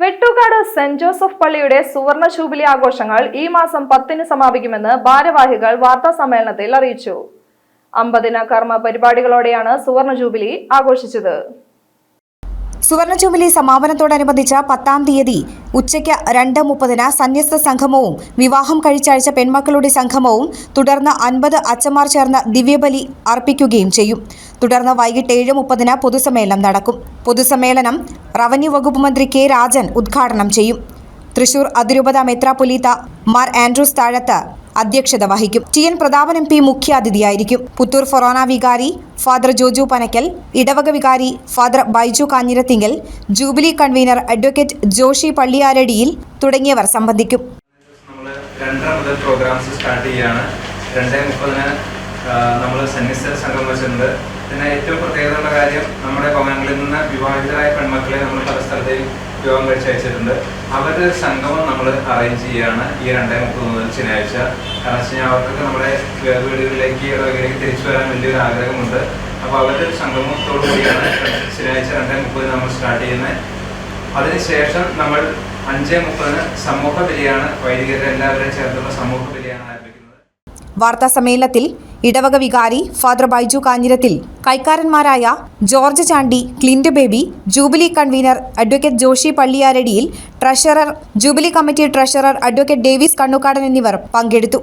Vettukad saint Joseph പള്ളിയുടെ സുവർണ jubilee ആഘോഷങ്ങൾ ഈ മാസം പത്തിന് സമാപിക്കുമെന്ന് ഭാരവാഹികൾ വാർത്താ സമ്മേളനത്തിൽ അറിയിച്ചു. അമ്പതിന കർമ്മ പരിപാടികളോടെയാണ് സുവർണ ജൂബിലി ആഘോഷിച്ചത്. സുവർണ ജൂബിലി സമാപനത്തോടനുബന്ധിച്ച് പത്താം തീയതി ഉച്ചയ്ക്ക് രണ്ട് മുപ്പതിന് സന്യസ്ത സംഗമവും വിവാഹം കഴിച്ചയച്ച പെൺമക്കളുടെ സംഗമവും തുടർന്ന് അൻപത് അച്ഛന്മാർ ചേർന്ന് ദിവ്യബലി അർപ്പിക്കുകയും ചെയ്യും. തുടർന്ന് വൈകിട്ട് ഏഴ് മുപ്പതിന് പൊതുസമ്മേളനം നടക്കും. പൊതുസമ്മേളനം റവന്യൂ വകുപ്പ് മന്ത്രി കെ രാജൻ ഉദ്ഘാടനം ചെയ്യും. തൃശൂർ അതിരൂപത മെത്രാപൊലീത്ത മാർ ആൻഡ്രൂസ് താഴത്ത് അധ്യക്ഷത വഹിക്കും. T N Prathapan M P മുഖ്യാതിഥിയായിരിക്കും. Puthur ഫൊറോന വികാരി ഫാദർ ജോജു പനക്കൽ ഇടവക വികാരി father Baiju Kanjirathingal jubilee convener advocate Joshy Palliyaradiyil തുടങ്ങിയവർ സംബന്ധിക്കും. പ്രോഗ്രാംസ് സ്റ്റാർട്ട് നമ്മൾ പിന്നെ ഏറ്റവും പ്രത്യേകതയുള്ള കാര്യം നമ്മുടെ ഭവനങ്ങളിൽ നിന്ന് വിവാഹിതരായ പെൺമക്കളെ നമ്മൾ പല സ്ഥലത്തേക്ക് വിവാഹം കഴിച്ച് അയച്ചിട്ടുണ്ട്. അവരുടെ ഒരു സംഗമം നമ്മൾ അറേഞ്ച് ചെയ്യുകയാണ് ഈ രണ്ടേ മുപ്പത് മുതൽ ശനിയാഴ്ച. കാരണം വെച്ച് കഴിഞ്ഞാൽ അവർക്കൊക്കെ നമ്മുടെ വീടുകളിലേക്ക് വീടുകളിലേക്ക് തിരിച്ചു വരാൻ വലിയൊരു ആഗ്രഹമുണ്ട്. അപ്പോൾ അവരുടെ ഒരു സംഗമത്തോടു കൂടിയാണ് ശനിയാഴ്ച രണ്ടേ മുപ്പതിന് നമ്മൾ സ്റ്റാർട്ട് ചെയ്യുന്നത്. അതിനുശേഷം നമ്മൾ അഞ്ചേ മുപ്പതിന് സമൂഹ ബലിയാണ് വൈദികരുടെ എല്ലാവരെയും ചേർത്തുള്ള സമൂഹ ബലിയാണ് ആരംഭിക്കുന്നത്. വാർത്താ സമ്മേളനത്തിൽ ഇടവക വികാരി father Baiju Kanjirathil കൈക്കാരന്മാരായ George Chandy Clint Baby jubilee convener advocate Joshy Palliyaradiyil treasurer jubilee committee treasurer advocate Davis Kannukkadan എന്നിവർ പങ്കെടുത്തു.